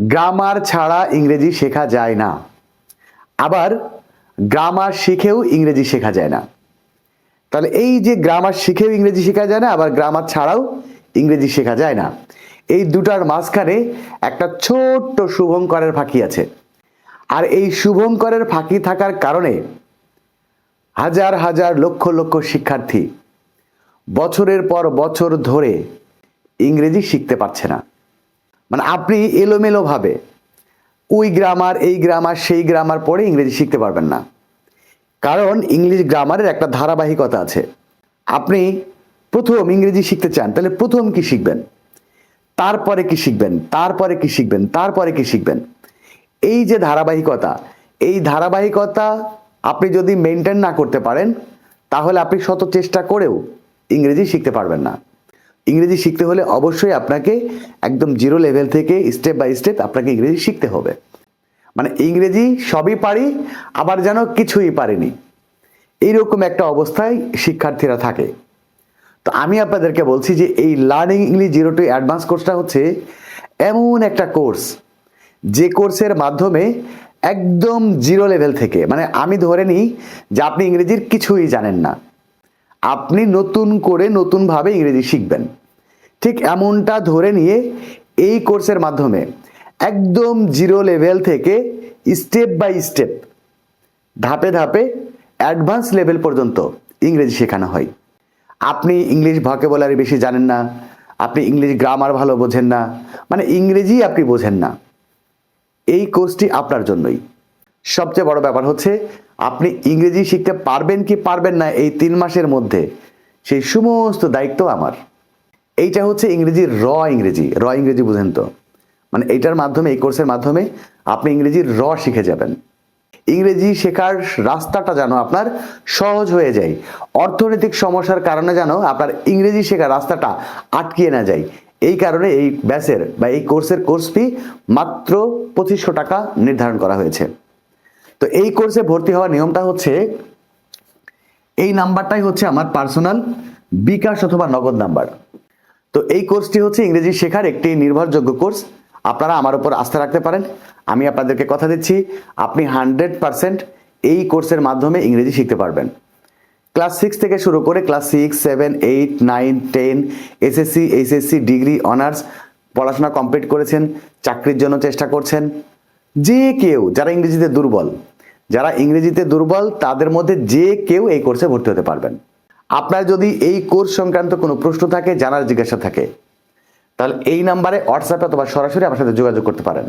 Grammar ছাড়া ইংরেজি শেখা যায় না। আবার গ্রামার শিখেও ইংরেজি শেখা যায় না। তাহলে এই যে গ্রামার শিখেও ইংরেজি শেখা যায় না, আবার গ্রামার ছাড়াও ইংরেজি শেখা যায় না। এই দুটার মাঝখানে একটা ছোট্ট শুভঙ্করের ফাঁকি আছে। আর এই শুভঙ্করের ফাঁকি থাকার কারণে হাজার হাজার লক্ষ লক্ষ শিক্ষার্থী বছরের পর বছর ধরে ইংরেজি শিখতে পারছে না। মানে আপনি এলোমেলোভাবে ওই গ্রামার এই গ্রামার সেই গ্রামার পড়ে ইংরেজি শিখতে পারবেন না। কারণ ইংলিশ গ্রামারের একটা ধারাবাহিকতা আছে। আপনি প্রথম ইংরেজি শিখতে চান, তাহলে প্রথম কি শিখবেন? তারপরে কি শিখবেন? তারপরে কি শিখবেন? তারপরে কি শিখবেন? এই যে ধারাবাহিকতা, এই ধারাবাহিকতা আপনি যদি মেনটেন না করতে পারেন, তাহলে আপনি শত চেষ্টা করেও ইংরেজি শিখতে পারবেন না। ইংরেজি শিখতে হলে অবশ্যই আপনাকে একদম জিরো লেভেল থেকে স্টেপ বাই স্টেপ আপনাকে ইংরেজি শিখতে হবে। মানে ইংরেজি সবই পারি, আবার যেন কিছুই পারিনি। এইরকম একটা অবস্থায় শিক্ষার্থীরা থাকে। তো আমি আপনাদেরকে বলছি যে এই learning English zero to advance কোর্সটা হচ্ছে এমন একটা কোর্স যে কোর্সের মাধ্যমে একদম জিরো লেভেল থেকে মানে আমি ধরে নিই যে আপনি ইংরেজির কিছুই জানেন না। আপনি নতুন করে নতুনভাবে ইংরেজি শিখবেন। ঠিক এমনটা ধরে নিয়ে এই কোর্সের মাধ্যমে একদম জিরো লেভেল থেকে স্টেপ বাই স্টেপ, ধাপে ধাপে অ্যাডভান্স লেভেল পর্যন্ত ইংরেজি শেখানো হয়। আপনি ইংলিশ ভকেবুলারি বেশি জানেন না, আপনি ইংলিশ গ্রামার ভালো বোঝেন না মানে ইংরেজি আপনি বোঝেন না। এই কোর্সটি আপনার জন্যই। সবচেয়ে বড় ব্যাপার হচ্ছে, আপনি ইংরেজি শিখতে পারবেন কি পারবেন না এই তিন মাসের মধ্যে, সেই সমস্ত দায়িত্ব আমার। এইটা হচ্ছে ইংরেজির র ইংরেজি র ইংরেজি বুঝেন তো। মানে এইটার মাধ্যমে, এই কোর্সের মাধ্যমে আপনি ইংরেজির র শিখে যাবেন। ইংরেজি শেখার রাস্তাটা যেন আপনার সহজ হয়ে যায়, অর্থনৈতিক সমস্যার কারণে যেন আপনার ইংরেজি শেখার রাস্তাটা আটকিয়ে না যায়। এই কারণে এই ব্যাচের বা এই কোর্সের কোর্স ফি মাত্র পঁচিশশো টাকা নির্ধারণ করা হয়েছে। তো এই কোর্সে ভর্তি হওয়ার নিয়মটা হচ্ছে, এই নাম্বারটাই হচ্ছে আমার পার্সোনাল বিকাশ অথবা নগদ নাম্বার। তো এই কোর্সটি হচ্ছে ইংরেজি শেখার একটি নির্ভরযোগ্য কোর্স। আপনারা আমার উপর আস্থা রাখতে পারেন। আমি আপনাদেরকে কথা দিচ্ছি, আপনি হান্ড্রেড পারসেন্ট এই কোর্সের মাধ্যমে ইংরেজি শিখতে পারবেন। ক্লাস সিক্স থেকে শুরু করে class six, seven, eight, nine, ten, SSC, HSC, degree, honours পড়াশোনা কমপ্লিট করেছেন, চাকরির জন্য চেষ্টা করছেন, যে কেউ যারা ইংরেজিতে দুর্বল যারা ইংরেজিতে দুর্বল, তাদের মধ্যে যে কেউ এই কোর্সে ভর্তি হতে পারবেন। আপনার যদি এই কোর্স সংক্রান্ত কোনো প্রশ্ন থাকে, জানার জিজ্ঞাসা থাকে, তাহলে এই নাম্বারে হোয়াটসঅ্যাপে অথবা সরাসরি আমার সাথে যোগাযোগ করতে পারেন।